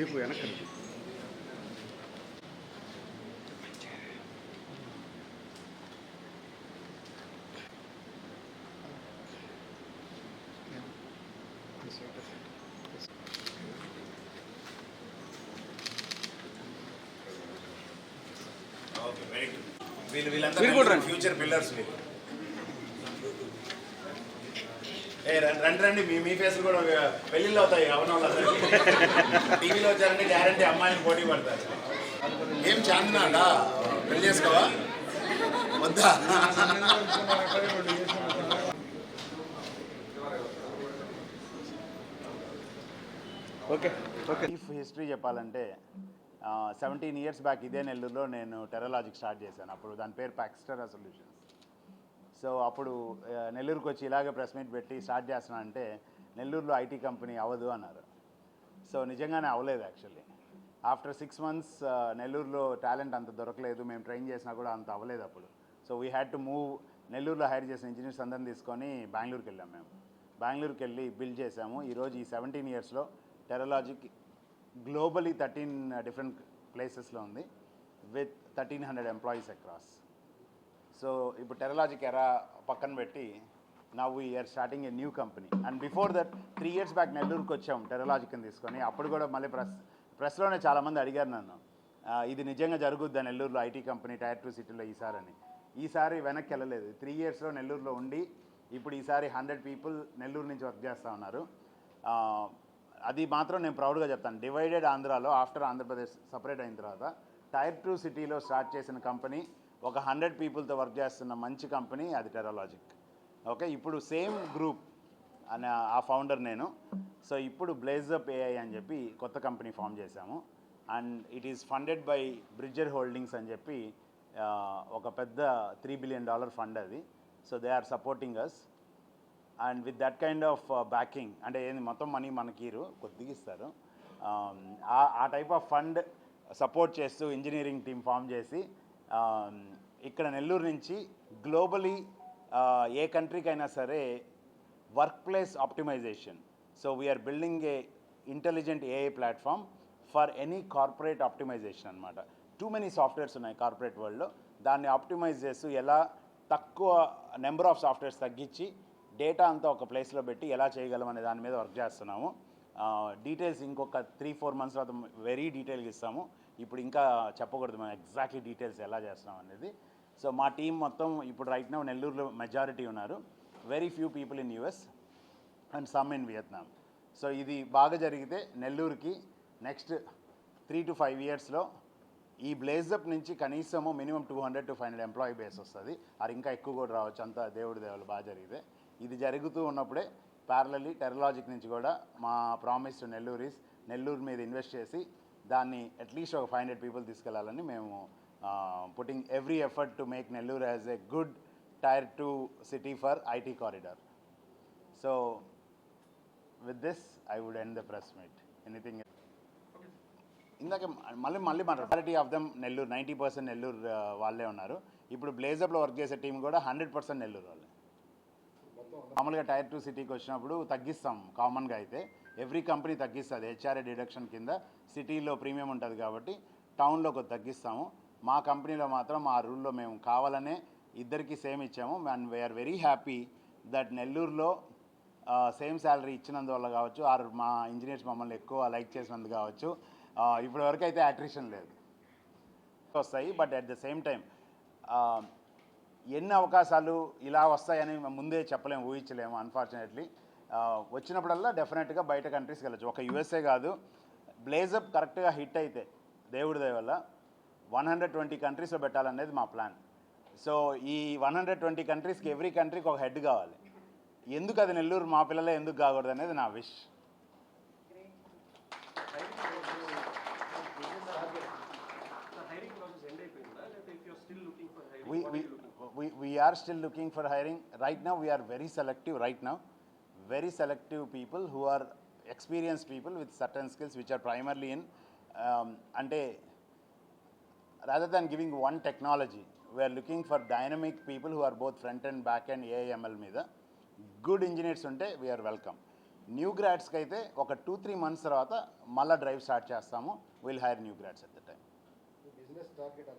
దీపు వెనక్కి okay very good వీళ్ళు వీళ్ళంతా మీరు కూడా రండి. ఫ్యూచర్ పిల్లర్స్ వీళ్ళు ఏ రండి రండి రండి. మీ మీ ఫేస్ కూడా పెళ్ళిళ్ళు అవుతాయి అవును వాళ్ళందరికీ టీవీలో వచ్చారంటే గ్యారంటీ అమ్మాయిలు పోటీ పడతారు. ఏం చాందినాడా పెళ్ళి చేసుకోవా? వద్దా? Okay okay. హిస్టరీ చెప్పాలంటే సెవెంటీన్ ఇయర్స్ బ్యాక్ ఇదే నెల్లూరులో నేను టెరలాజిక్ స్టార్ట్ చేశాను. అప్పుడు దాని పేరు పాక్స్టర్ సొల్యూషన్స్ సో అప్పుడు నెల్లూరుకు వచ్చి ఇలాగే ప్రెస్ మీట్ పెట్టి స్టార్ట్ చేస్తున్నా అంటే నెల్లూరులో ఐటీ కంపెనీ అవ్వదు అన్నారు. సో నిజంగానే అవ్వలేదు యాక్చువల్లీ. ఆఫ్టర్ సిక్స్ మంత్స్ నెల్లూరులో టాలెంట్ అంత దొరకలేదు మేము ట్రైన్ చేసినా కూడా అంత అవ్వలేదు అప్పుడు. So we had to move నెల్లూరులో హైర్ చేసిన ఇంజనీర్స్ అందరిని తీసుకొని బెంగళూరుకి వెళ్ళాం మేము. బెంగళూరుకి వెళ్ళి బిల్డ్ చేసాము. ఈరోజు ఈ సెవెంటీన్ ఇయర్స్లో టెరలాజిక్ గ్లోబలీ థర్టీన్ డిఫరెంట్ ప్లేసెస్లో ఉంది with thirteen hundred employees across. So ఇప్పుడు టెరలాజిక్ ఎరా పక్కన పెట్టి now year starting a new company and before that three years back నెల్లూరుకి వచ్చాం టెరలాజిక్ని తీసుకొని. అప్పుడు కూడా మళ్ళీ ప్రెస్ ప్రెస్లోనే చాలామంది అడిగారు నన్ను. ఇది నిజంగా జరుగుద్దా నెల్లూరులో ఐటీ కంపెనీ టైర్ టూ సిటీలో ఈసారి? ఈసారి వెనక్కి వెళ్ళలేదు. త్రీ ఇయర్స్లో నెల్లూరులో ఉండి ఇప్పుడు ఈసారి హండ్రెడ్ పీపుల్ నెల్లూరు నుంచి వర్క్ చేస్తూ ఉన్నారు. అది మాత్రం నేను ప్రౌడ్గా చెప్తాను. డివైడెడ్ ఆంధ్రాలో ఆఫ్టర్ ఆంధ్రప్రదేశ్ సపరేట్ అయిన తర్వాత టైర్ టూ సిటీలో స్టార్ట్ చేసిన కంపెనీ ఒక హండ్రెడ్ పీపుల్తో వర్క్ చేస్తున్న మంచి కంపెనీ అది టెరలాజిక్ ఓకే ఇప్పుడు సేమ్ గ్రూప్ అనే ఆ ఫౌండర్ నేను. సో ఇప్పుడు బ్లేజప్ ఏఐ అని చెప్పి కొత్త కంపెనీ ఫామ్ చేశాము. And it is funded by Bridger holdings అని చెప్పి ఒక పెద్ద త్రీ బిలియన్ డాలర్ ఫండ్ అది. So they are supporting us and with that kind of backing అంటే ఏంది మొత్తం మనీ మనకి కొద్దిగా ఇస్తారు. ఆ- ఆ టైప్ ఆఫ్ ఫండ్ సపోర్ట్ చేస్తూ ఇంజనీరింగ్ టీమ్ ఫామ్ చేసి ఇక్కడ నెల్లూరు నుంచి గ్లోబలీ ఏ కంట్రీకి అయినా సరే work place optimization. So we're building a intelligent AI platform for any corporate optimization అనమాట టూ మెనీ సాఫ్ట్వేర్స్ ఉన్నాయి కార్పొరేట్ వరల్డ్లో దాన్ని ఆప్టిమైజ్ చేస్తూ ఎలా తక్కువ నెంబర్ ఆఫ్ సాఫ్ట్వేర్స్ తగ్గించి డేటా అంతా ఒక ప్లేస్లో పెట్టి ఎలా చేయగలం అనే దాని మీద వర్క్ చేస్తున్నాము. డీటెయిల్స్ ఇంకొక త్రీ ఫోర్ మంత్స్ తర్వాత వెరీ డీటెయిల్గా ఇస్తాము. ఇప్పుడు ఇంకా చెప్పకూడదు మేము ఎగ్జాక్ట్లీ డీటెయిల్స్ ఎలా చేస్తున్నాం అనేది. సో మా టీం మొత్తం ఇప్పుడు రైట్ నా నెల్లూరులో మెజారిటీ ఉన్నారు. Very few people in US and some in Vietnam so ఇది బాగా జరిగితే నెల్లూరుకి నెక్స్ట్ త్రీ టు ఫైవ్ ఇయర్స్లో ఈ బ్లేజప్ నుంచి కనీసము minimum two hundred to five hundred employee base వస్తుంది. అది ఇంకా ఎక్కువ కూడా రావచ్చు. అంతా దేవుడి దేవుళ్ళు బాగా జరిగితే. ఇది జరుగుతూ ఉన్నప్పుడే ప్యారలీ టెరలాజిక్ నుంచి కూడా మా ప్రామిస్ టు నెల్లూరిస్ నెల్లూరు మీద ఇన్వెస్ట్ చేసి దాన్ని అట్లీస్ట్ ఒక ఫైవ్ హండ్రెడ్ పీపుల్ తీసుకెళ్ళాలని మేము putting every effort to make Nellore as a good tier two city for IT corridor so with this I would end the press meet anything ఇందాక మళ్ళీ మళ్ళీ మాట్లాడారిటీ of them Nellore ninety percent Nellore వాళ్ళే ఉన్నారు. ఇప్పుడు బ్లేజప్లో work చేసే team కూడా hundred percent Nellore వాళ్ళే. మామూలుగా టైర్ టూ సిటీకి వచ్చినప్పుడు తగ్గిస్తాం కామన్గా అయితే. ఎవ్రీ కంపెనీ తగ్గిస్తుంది హెచ్ఆర్ఏ డిడక్షన్ కింద సిటీలో ప్రీమియం ఉంటుంది కాబట్టి టౌన్లో కొద్ది తగ్గిస్తాము. మా కంపెనీలో మాత్రం ఆ రూల్లో మేము కావాలనే ఇద్దరికి సేమ్ ఇచ్చాము. And we're very happy that నెల్లూరులో సేమ్ శాలరీ ఇచ్చినందువల్ల కావచ్చు ఆర్ మా ఇంజనీర్స్ మమ్మల్ని ఎక్కువ లైక్ చేసినందుకు కావచ్చు ఇప్పటి వరకు అయితే అట్రిషన్ లేదు. వస్తాయి but at the same time ఎన్ని అవకాశాలు ఇలా వస్తాయని ముందే చెప్పలేము ఊహించలేము అన్ఫార్చునేట్లీ వచ్చినప్పుడల్లా డెఫినెట్గా బయట కంట్రీస్కి వెళ్ళచ్చు ఒక యూఎస్ఏ కాదు బ్లేజప్ కరెక్ట్గా హిట్ అయితే దేవుడి దయ వల్ల వన్ హండ్రెడ్ ట్వంటీ కంట్రీస్లో పెట్టాలనేది మా ప్లాన్ సో ఈ వన్ హండ్రెడ్ ట్వంటీ కంట్రీస్కి ఎవ్రీ కంట్రీకి ఒక హెడ్ కావాలి. ఎందుకు అది నెల్లూరు మా పిల్లలే ఎందుకు కాకూడదు అనేది నా wish we, we, we, we are still looking for hiring. Right now, we are very selective. Right now, very selective people who are experienced people with certain skills, which are primarily in um, ante rather than giving one technology, we are looking for dynamic people who are both front end, back end, AI, ML మీద good engineers ఉంటే we're welcome new గ్రాడ్స్కి అయితే ఒక two three months తర్వాత మళ్ళీ drive start చేస్తాము will hire new grads at the time business target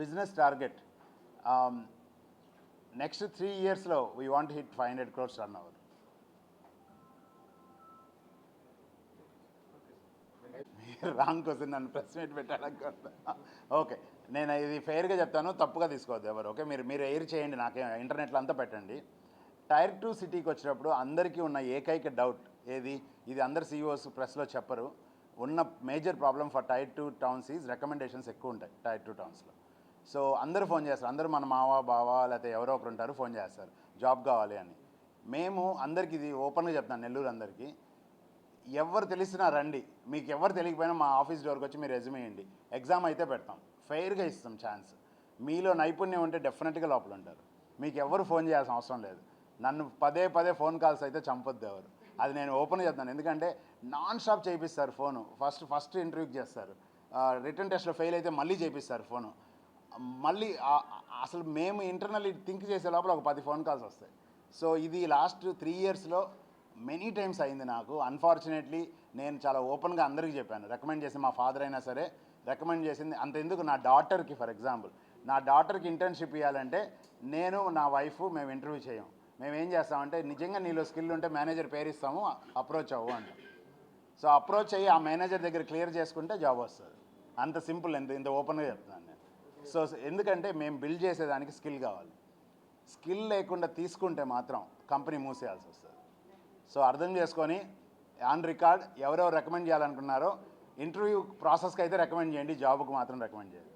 business target next three ఇయర్స్లో we want hit five hundred crores run our wrong question నన్ను press meet పెట్టాలనుకుంటా okay నేను ఇది ఫెయిర్గా చెప్తాను తప్పుగా తీసుకోవద్దు ఎవరు ఓకే మీరు మీరు ఎయిర్ చేయండి నాకే ఇంటర్నెట్లో అంతా పెట్టండి. టైర్ టూ సిటీకి వచ్చినప్పుడు అందరికీ ఉన్న ఏకైక డౌట్ ఏది? ఇది అందరు సీఈఓస్ ప్రెస్లో చెప్పరు. ఉన్న major problem for tier two towns is recommendations ఎక్కువ ఉంటాయి టైర్ టూ టౌన్స్లో సో అందరూ ఫోన్ చేస్తారు. అందరూ మన మావా బావ లేకపోతే ఎవరో ఒకరు ఉంటారు ఫోన్ చేస్తారు. జాబ్ కావాలి అని. మేము అందరికీ ఇది ఓపెన్గా చెప్తాను నెల్లూరు అందరికీ. ఎవరు తెలిసినా రండి. మీకు ఎవరు తెలియకపోయినా మా ఆఫీస్ డోర్కి వచ్చి మీరు రెజ్యూమ్ ఎగ్జామ్ అయితే పెడతాం. ఫెయిర్గా ఇస్తాం ఛాన్స్. మీలో నైపుణ్యం ఉంటే డెఫినెట్గా లోపల ఉంటారు. మీకు ఎవరు ఫోన్ చేయాల్సిన అవసరం లేదు. నన్ను పదే పదే ఫోన్ కాల్స్ అయితే చంపొద్దు ఎవరు. అది నేను ఓపెన్గా చేస్తాను ఎందుకంటే నాన్ స్టాప్ చేయిస్తారు ఫోను. ఫస్ట్ ఫస్ట్ ఇంటర్వ్యూకి చేస్తారు. రిటర్న్ టెస్ట్లో ఫెయిల్ అయితే మళ్ళీ చేపిస్తారు ఫోను. మళ్ళీ అసలు మేము ఇంటర్నల్లీ థింక్ చేసే లోపల ఒక పది ఫోన్ కాల్స్ వస్తాయి. సో ఇది లాస్ట్ త్రీ ఇయర్స్లో మెనీ టైమ్స్ అయింది నాకు. అన్ఫార్చునేట్లీ నేను చాలా ఓపెన్గా అందరికీ చెప్పాను. రికమెండ్ చేసి మా ఫాదర్ అయినా సరే రికమెండ్ చేసింది అంతెందుకు నా డాటర్కి ఫర్ ఎగ్జాంపుల్ నా డాటర్కి ఇంటర్న్షిప్ ఇవ్వాలంటే నేను నా వైఫ్ మేము ఇంటర్వ్యూ చేయం. మేము ఏం చేస్తామంటే నిజంగా నీలో స్కిల్ ఉంటే మేనేజర్ పేరు ఇస్తాము అప్రోచ్ అవ్వు అంటాం. సో అప్రోచ్ అయ్యి ఆ మేనేజర్ దగ్గర క్లియర్ చేసుకుంటే జాబ్ వస్తుంది. అంత సింపుల్ ఎంత ఇంత ఓపెన్గా చెప్తాను సో ఎందుకంటే మేము బిల్డ్ చేసేదానికి స్కిల్ కావాలి. స్కిల్ లేకుండా తీసుకుంటే మాత్రం కంపెనీ మూసేయాల్సి వస్తుంది. సో అర్థం చేసుకొని ఆన్ రికార్డ్ ఎవరెవరు రికమెండ్ చేయాలనుకున్నారో ఇంటర్వ్యూ ప్రాసెస్కి అయితే రికమెండ్ చేయండి జాబ్కి మాత్రం రికమెండ్ చేయండి.